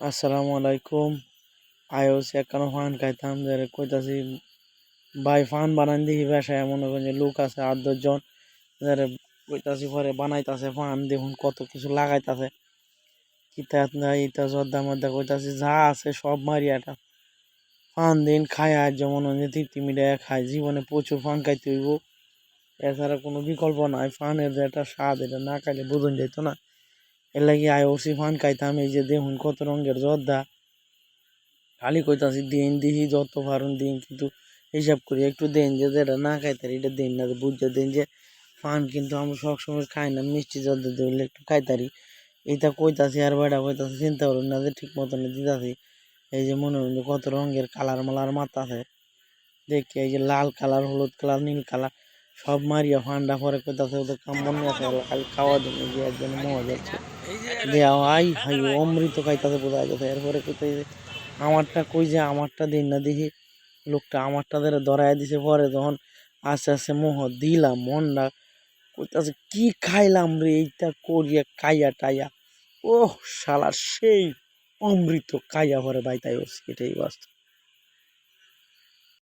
আসসালামু আলাইকুম। IOS একানো fun খাইতাম যে কইতাছি, ভাই ফান বানান দিহি বাসায় মনে করেন যে লোক আছে আট দশজন যারা কইতাছি পরে বানাইতাছে ফান, দেখুন কত কিছু লাগাইতাছে। কিতা ইটা জর্দা মর্দা কইতাছি, যা আছে সব মারি এটা। ফান দিন খায় আর যেমন যে তৃপ্তি মিডিয়া খায়, জীবনে প্রচুর ফান খাইতে হইব। এছাড়া কোনো বিকল্প নাই, ফানের যে একটা স্বাদ, এটা না খাইলে বোঝন যেত না। এর লাগি আই ওসি ফান খাইতাম এই যে দেখুন কত রঙের জর্দা। খালি কইতাছি, দিন দিহি, যত পারুন দিন। কিন্তু হিসাব করি, একটু দেন যে যেটা না খাইতে এটা দিন না। বুঝতে দেন যে ফান কিন্তু আমরা সবসময় খাই না, মিষ্টি জর্দা দিলে একটু খাইতারি। এইটা কইতাছি আর বেড়া কইতাছি, চিন্তা করুন না যে ঠিক মতন দিতাছি। এই যে মনে হয় কত রঙের কালার মালার মাথাছে দেখি, এই যে লাল কালার, হলুদ কালার, নীল কালার। সব মারিয়া ফান্ডা পরে কইতাছে, ওদের কাম মনে আছে খালি খাওয়া দিন যে একজন মজা যাচ্ছে। দেওয়া আই হাই অমৃত খাইতাছে বোঝা যাচ্ছে এরপরে কইতাছে, আমারটা কই যে, আমারটা দিন না দেখি। লোকটা আমারটা ধরে ধরাই দিছে পরে যখন আস্তে আস্তে মোহ দিলাম মনটা কইতাছে, কি খাইলাম রে, এইটা করিয়া খাইয়া টাইয়া? ও শালা, সেই অমৃত খাইয়া পরে বাইতাই হচ্ছে এটাই বাস্তব।